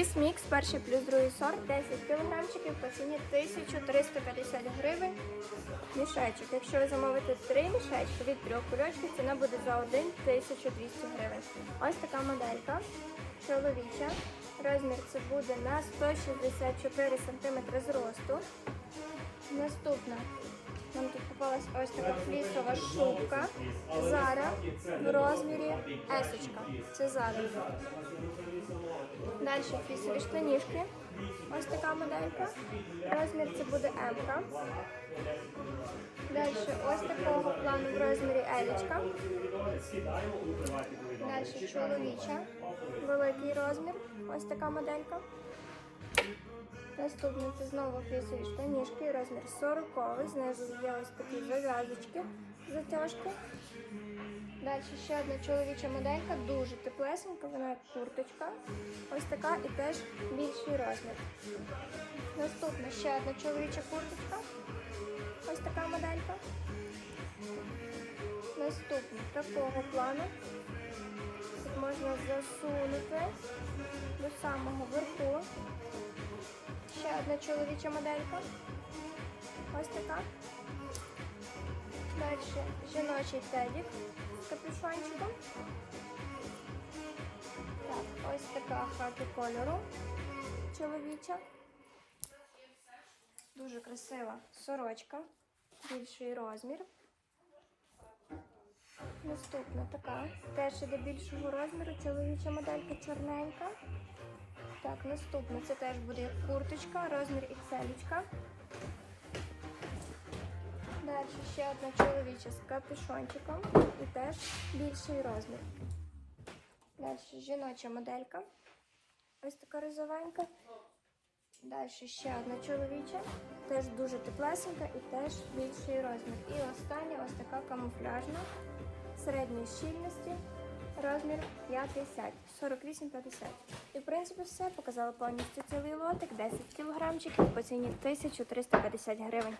Фліс мікс, перший плюс другий сорт, 10 кілограмчиків по ціні 1350 гривень. Мішечок. Якщо ви замовите 3 мішечки від трьох кульочків, ціна буде за один 1200 гривень. Ось така моделька чоловіча. Розмір це буде на 164 см зросту. Наступна. Нам тут попалась ось така флісова шубка. Зара в розмірі есочка. Це зара. Далі флісові штанішки. Ось така моделька. Розмір це буде М. Далі ось такого плану в розмірі Елічка. Далі чоловіча. Великий розмір. Ось така моделька. Наступне це знову флісові штанішки, розмір 40 знизу є ось такі зав'язочки, затяжки. Далі ще одна чоловіча моделька, дуже теплесенька, вона як курточка. Ось така і теж більший розмір. Наступна ще одна чоловіча курточка. Ось така моделька. Наступна такого плану. Тут можна засунути до самого верху. Чоловіча моделька. Ось така. Далі жіночий тедік з капюшончиком. Так, ось така хаки кольору чоловіча. Дуже красива сорочка, більший розмір. Наступна така, теж іде більшого розміру, чоловіча моделька чорненька. Так, наступна це теж буде курточка, розмір XL. Далі ще одна чоловіча з капюшончиком і теж більший розмір. Далі жіноча моделька. Ось така розовенька. Далі ще одна чоловіча, теж дуже теплесенька і теж більший розмір. І остання ось така камуфляжна середньої щільності. Розмір 50, 48-50. І в принципі все. Показала повністю цілий лотик, 10 кілограмчиків по ціні 1350 гривень.